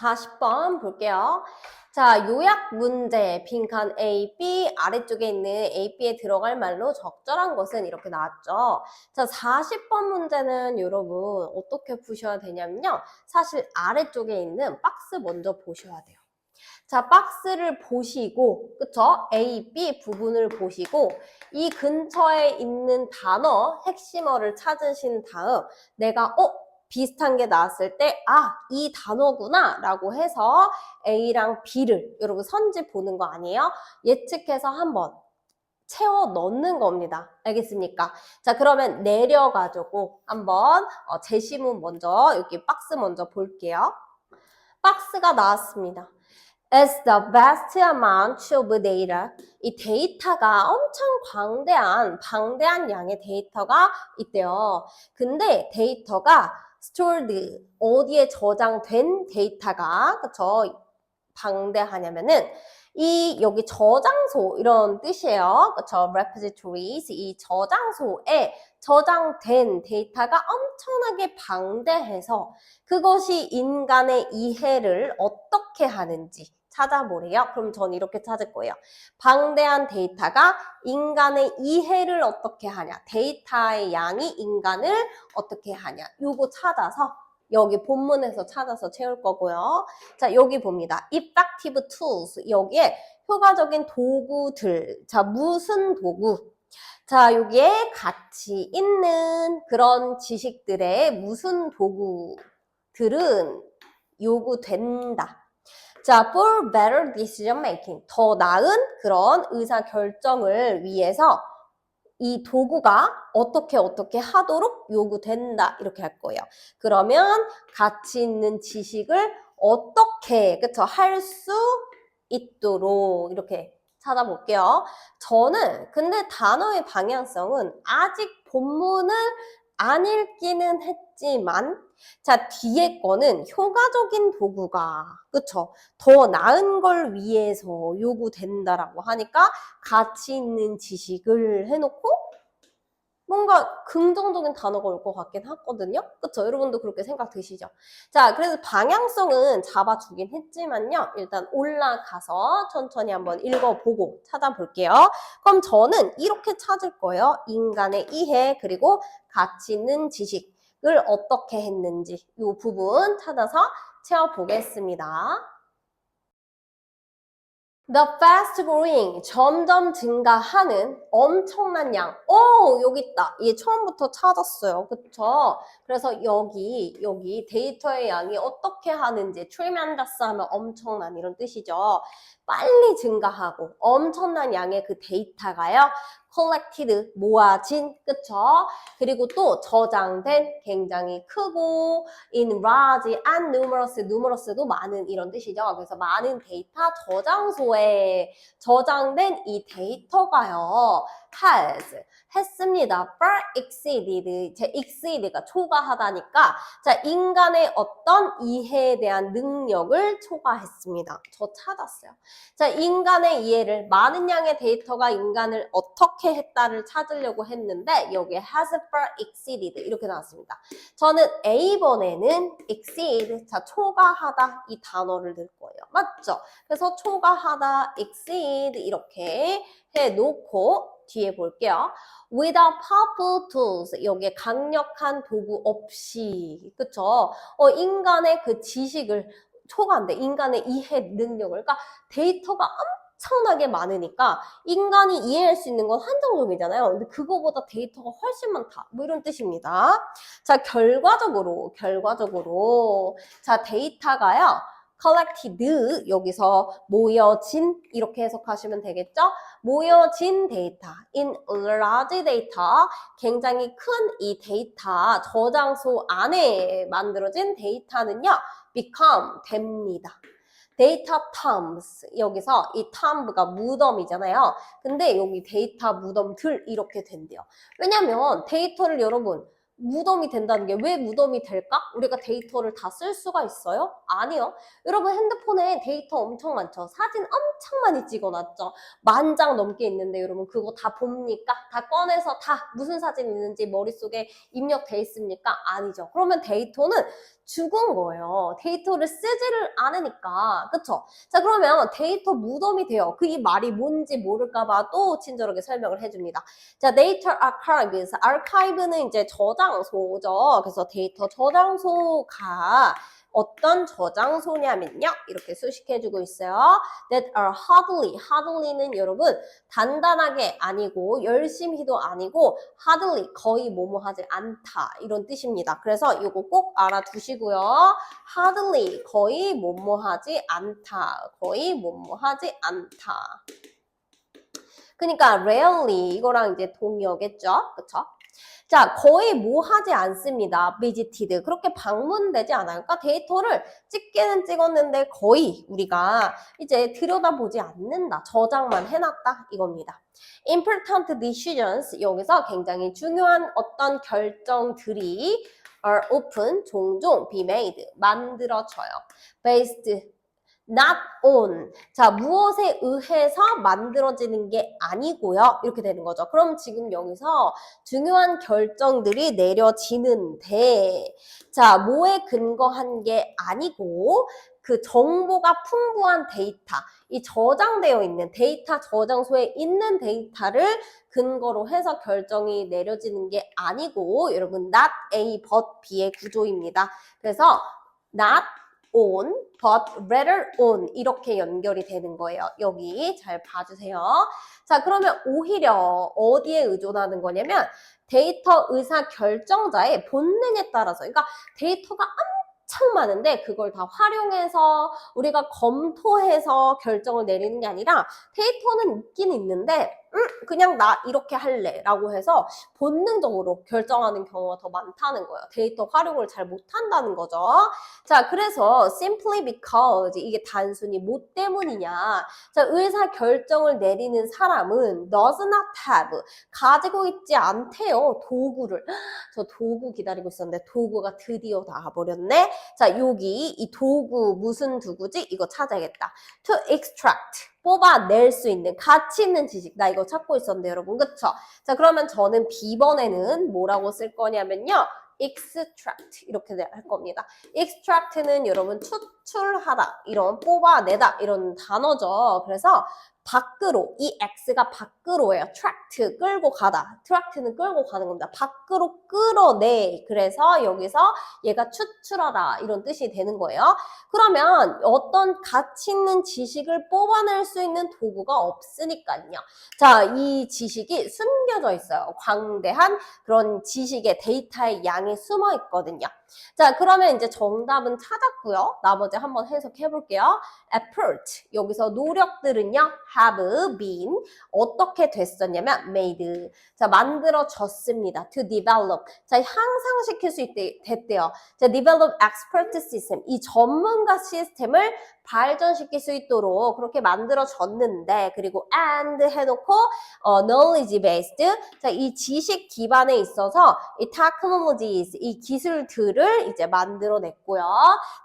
40번 볼게요. 자, 요약 문제, 빈칸 A, B, 아래쪽에 있는 A, B에 들어갈 말로 적절한 것은 이렇게 나왔죠. 자, 40번 문제는 여러분 어떻게 푸셔야 되냐면요. 사실 아래쪽에 있는 박스 먼저 보셔야 돼요. 자, 박스를 보시고, 그쵸? A, B 부분을 보시고, 이 근처에 있는 단어, 핵심어를 찾으신 다음, 내가, 어? 비슷한 게 나왔을 때, 아, 이 단어구나, 라고 해서 A랑 B를, 여러분 선지 보는 거 아니에요? 예측해서 한번 채워 넣는 겁니다. 알겠습니까? 자, 그러면 내려가지고 한번 어, 제시문 먼저, 여기 박스 먼저 볼게요. 박스가 나왔습니다. As the vast amount of data. 이 데이터가 엄청 광대한, 방대한 양의 데이터가 있대요. 근데 데이터가 stored, 어디에 저장된 데이터가, 그쵸? 방대하냐면은, 이, 여기 저장소, 이런 뜻이에요. 그쵸? repositories, 이 저장소에 저장된 데이터가 엄청나게 방대해서 그것이 인간의 이해를 어떻게 하는지 찾아보래요. 그럼 전 이렇게 찾을 거예요. 방대한 데이터가 인간의 이해를 어떻게 하냐. 데이터의 양이 인간을 어떻게 하냐. 요거 찾아서 여기 본문에서 찾아서 채울 거고요. 자, 여기 봅니다. Effective tools. 여기에 효과적인 도구들. 자, 무슨 도구? 자, 여기에 같이 있는 그런 지식들의 무슨 도구들은 요구된다. 자, for better decision making. 더 나은 그런 의사 결정을 위해서 이 도구가 어떻게 어떻게 하도록 요구된다. 이렇게 할 거예요. 그러면 가치 있는 지식을 어떻게, 그쵸, 할 수 있도록 이렇게 찾아볼게요. 저는 근데 단어의 방향성은 아직 본문을 안 읽기는 했지만 자 뒤에 거는 효과적인 도구가 그쵸? 더 나은 걸 위해서 요구된다라고 하니까 가치 있는 지식을 해놓고 뭔가 긍정적인 단어가 올 것 같긴 하거든요. 그쵸? 여러분도 그렇게 생각 드시죠? 자, 그래서 방향성은 잡아주긴 했지만요. 일단 올라가서 천천히 한번 읽어보고 찾아볼게요. 그럼 저는 이렇게 찾을 거예요. 인간의 이해, 그리고 가치 있는 지식을 어떻게 했는지 이 부분 찾아서 채워보겠습니다. The fast growing, 점점 증가하는 엄청난 양. 오, 여기 있다. 얘 처음부터 찾았어요. 그쵸? 그래서 여기, 여기 데이터의 양이 어떻게 하는지, 트리면더스 하면 엄청난 이런 뜻이죠. 빨리 증가하고 엄청난 양의 그 데이터가요. Collected, 모아진, 그쵸? 그리고 또 저장된 굉장히 크고 in large and numerous, numerous도 많은 이런 뜻이죠. 그래서 많은 데이터 저장소에 저장된 이 데이터가요. has 했습니다. far exceeded. 제 exceed가 초과하다니까 자 인간의 어떤 이해에 대한 능력을 초과했습니다. 저 찾았어요. 자 인간의 이해를 많은 양의 데이터가 인간을 어떻게 했다를 찾으려고 했는데 여기에 has far exceeded 이렇게 나왔습니다. 저는 A번에는 exceed 자 초과하다 이 단어를 넣을 거예요. 맞죠? 그래서 초과하다 exceed 이렇게 해놓고 뒤에 볼게요. Without powerful tools 여기에 강력한 도구 없이 그쵸? 어, 인간의 그 지식을 초과한대 인간의 이해 능력을 그러니까 데이터가 엄청 나게 많으니까 인간이 이해할 수 있는 건 한정적이잖아요. 근데 그거보다 데이터가 훨씬 많다. 뭐 이런 뜻입니다. 자, 결과적으로 결과적으로 자, 데이터가요. collected 여기서 모여진 이렇게 해석하시면 되겠죠? 모여진 데이터 in large data 굉장히 큰 이 데이터 저장소 안에 만들어진 데이터는요 become 됩니다. 데이터 terms 여기서 이 term가 무덤이잖아요. 근데 여기 데이터 무덤들 이렇게 된대요. 왜냐면 데이터를 여러분 무덤이 된다는 게 왜 무덤이 될까? 우리가 데이터를 다 쓸 수가 있어요? 아니요. 여러분 핸드폰에 데이터 엄청 많죠. 사진 엄청 많이 찍어놨죠. 만 장 넘게 있는데 여러분 그거 다 봅니까? 다 꺼내서 다 무슨 사진 있는지 머릿속에 입력돼 있습니까? 아니죠. 그러면 데이터는 죽은 거예요. 데이터를 쓰지를 않으니까. 그쵸? 자, 그러면 데이터 무덤이 돼요. 그 이 말이 뭔지 모를까봐 또 친절하게 설명을 해줍니다. 자, 데이터 archives. archive는 이제 저장소죠. 그래서 데이터 저장소가 어떤 저장소냐면요. 이렇게 수식해주고 있어요. That are hardly. hardly는 여러분 단단하게 아니고 열심히도 아니고 hardly 거의 뭐뭐 하지 않다 이런 뜻입니다. 그래서 이거 꼭 알아두시고요. hardly 거의 뭐뭐 하지 않다. 거의 뭐뭐 하지 않다. 그러니까 rarely 이거랑 이제 동의어겠죠? 그쵸? 자, 거의 뭐 하지 않습니다. visited. 그렇게 방문되지 않아요. 그러니까 데이터를 찍기는 찍었는데 거의 우리가 이제 들여다보지 않는다. 저장만 해놨다. 이겁니다. important decisions. 여기서 굉장히 중요한 어떤 결정들이 are often 종종 be made. 만들어져요. based not on. 자, 무엇에 의해서 만들어지는 게 아니고요. 이렇게 되는 거죠. 그럼 지금 여기서 중요한 결정들이 내려지는데, 자, 뭐에 근거한 게 아니고, 그 정보가 풍부한 데이터, 이 저장되어 있는 데이터 저장소에 있는 데이터를 근거로 해서 결정이 내려지는 게 아니고, 여러분, not A, but B의 구조입니다. 그래서 not on, but rather on 이렇게 연결이 되는 거예요. 여기 잘 봐주세요. 자, 그러면 오히려 어디에 의존하는 거냐면 데이터 의사 결정자의 본능에 따라서 그러니까 데이터가 엄청 많은데 그걸 다 활용해서 우리가 검토해서 결정을 내리는 게 아니라 데이터는 있긴 있는데 음, 그냥 나 이렇게 할래 라고 해서 본능적으로 결정하는 경우가 더 많다는 거예요. 데이터 활용을 잘 못한다는 거죠. 자, 그래서 simply because 이게 단순히 뭐 때문이냐. 자, 의사 결정을 내리는 사람은 does not have 가지고 있지 않대요. 도구를. 저 도구 기다리고 있었는데 도구가 드디어 나와버렸네. 자, 여기 이 도구 무슨 도구지? 이거 찾아야겠다. to extract 뽑아낼 수 있는 가치 있는 지식. 나 이거 찾고 있었는데 여러분 그쵸? 자 그러면 저는 B번에는 뭐라고 쓸 거냐면요. extract 이렇게 할 겁니다. extract는 여러분 추출하다 이런 뽑아내다 이런 단어죠. 그래서 밖으로 이 x가 밖으로예요. tract 끌고 가다. tract는 끌고 가는 겁니다. 밖으로 끌어내. 그래서 여기서 얘가 추출하다 이런 뜻이 되는 거예요. 그러면 어떤 가치 있는 지식을 뽑아낼 수 있는 도구가 없으니까요. 자, 이 지식이 숨겨져 있어요. 광대한 그런 지식의 데이터의 양이 숨어 있거든요. 자, 그러면 이제 정답은 찾았고요. 나머지 한번 해석해 볼게요. effort. 여기서 노력들은요. have been. 어떻게 됐었냐면 made. 자, 만들어졌습니다. to develop. 자, 향상시킬 수 있대, 됐대요. 자, develop expert system. 이 전문가 시스템을 발전시킬 수 있도록 그렇게 만들어졌는데 그리고 and 해놓고 어, knowledge based 자, 이 지식 기반에 있어서 이 technologies 이 기술들을 이제 만들어냈고요.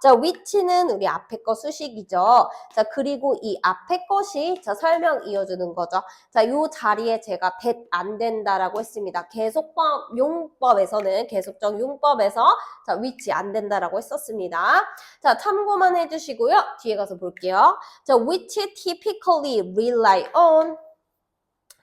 자, which는 우리 앞에 거 수식이죠. 자, 그리고 이 앞에 것이 자, 설명 이어주는 거죠. 자, 요 자리에 제가 that 안 된다라고 했습니다. 계속법 용법에서는 계속적 용법에서 자, which 안 된다라고 했었습니다. 자, 참고만 해주시고요. 뒤에 가서 볼게요. 자, which typically rely on.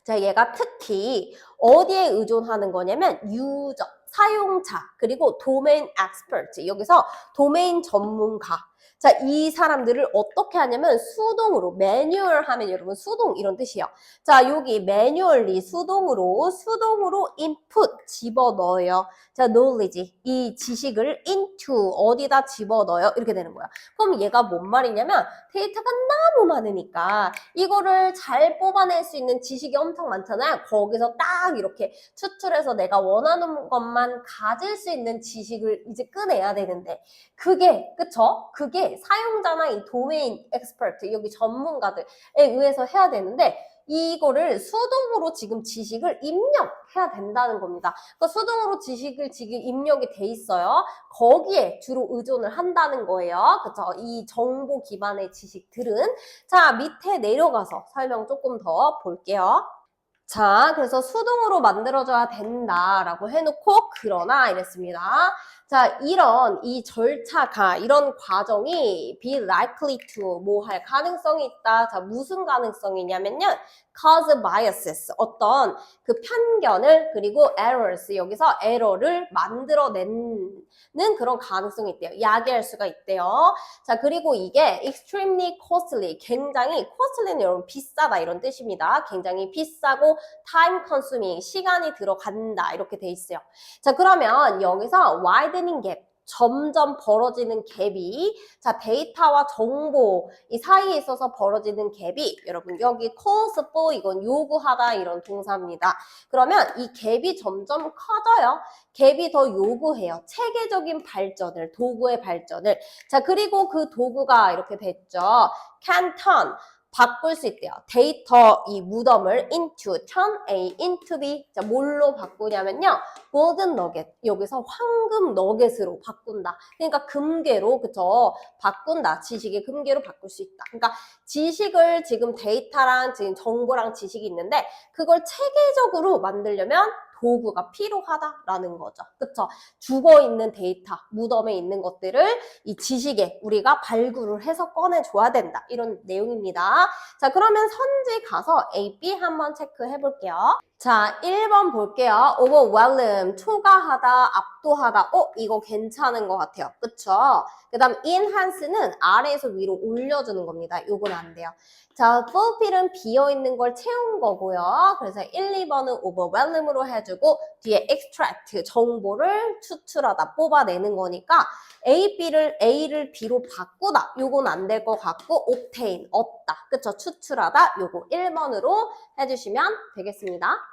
자, 얘가 특히 어디에 의존하는 거냐면 유저, 사용자, 그리고 도메인 엑스퍼트. 여기서 도메인 전문가. 자, 이 사람들을 어떻게 하냐면 수동으로 매뉴얼 하면 여러분 수동 이런 뜻이에요. 자, 여기 매뉴얼리 수동으로 수동으로 input 집어 넣어요. 자, knowledge 이 지식을 into 어디다 집어 넣어요. 이렇게 되는 거야. 그럼 얘가 뭔 말이냐면 데이터가 너무 많으니까 이거를 잘 뽑아낼 수 있는 지식이 엄청 많잖아요. 거기서 딱 이렇게 추출해서 내가 원하는 것만 가질 수 있는 지식을 이제 꺼내야 되는데 그게 그쵸? 그게 사용자나 이 도메인 엑스퍼트 여기 전문가들에 의해서 해야 되는데 이거를 수동으로 지금 지식을 입력해야 된다는 겁니다. 그러니까 수동으로 지식을 지금 입력이 돼 있어요. 거기에 주로 의존을 한다는 거예요. 그쵸? 이 정보 기반의 지식들은. 자, 밑에 내려가서 설명 조금 더 볼게요. 자, 그래서 수동으로 만들어져야 된다라고 해놓고, 그러나 이랬습니다. 자, 이런 이 절차가 이런 과정이 be likely to 뭐 할 가능성이 있다. 자, 무슨 가능성이냐면요. cause biases 어떤 그 편견을 그리고 errors 여기서 에러를 만들어내는 그런 가능성이 있대요. 야기할 수가 있대요. 자, 그리고 이게 extremely costly 굉장히 costly는 여러분 비싸다 이런 뜻입니다. 굉장히 비싸고 time consuming 시간이 들어간다 이렇게 돼 있어요. 자, 그러면 여기서 widening gap 점점 벌어지는 갭이 자 데이터와 정보 이 사이에 있어서 벌어지는 갭이 여러분 여기 cause 이건 요구하다 이런 동사입니다. 그러면 이 갭이 점점 커져요. 갭이 더 요구해요. 체계적인 발전을 도구의 발전을 자 그리고 그 도구가 이렇게 됐죠. can turn 바꿀 수 있대요. 데이터 이 무덤을 into, turn A into B. 자, 뭘로 바꾸냐면요. golden nugget. 여기서 황금 너겟으로 바꾼다. 그러니까 금괴로, 그쵸? 바꾼다. 지식의 금괴로 바꿀 수 있다. 그러니까 지식을 지금 데이터랑 지금 정보랑 지식이 있는데 그걸 체계적으로 만들려면 도구가 필요하다라는 거죠. 그쵸? 죽어 있는 데이터, 무덤에 있는 것들을 이 지식에 우리가 발굴을 해서 꺼내줘야 된다. 이런 내용입니다. 자, 그러면 선지 가서 A, B 한번 체크해 볼게요. 자, 1번 볼게요. overwhelm, 초과하다, 압도하다. 어, 이거 괜찮은 것 같아요. 그쵸? 그 다음 enhance는 아래에서 위로 올려주는 겁니다. 요건 안 돼요. 자, fulfill은 비어있는 걸 채운 거고요. 그래서 1, 2번은 overwhelm으로 해주고 뒤에 extract, 정보를 추출하다, 뽑아내는 거니까 A, B를 A를 B로 바꾸다. 요건 안 될 것 같고 obtain, 얻다. 그쵸? 추출하다. 요거 1번으로 해주시면 되겠습니다.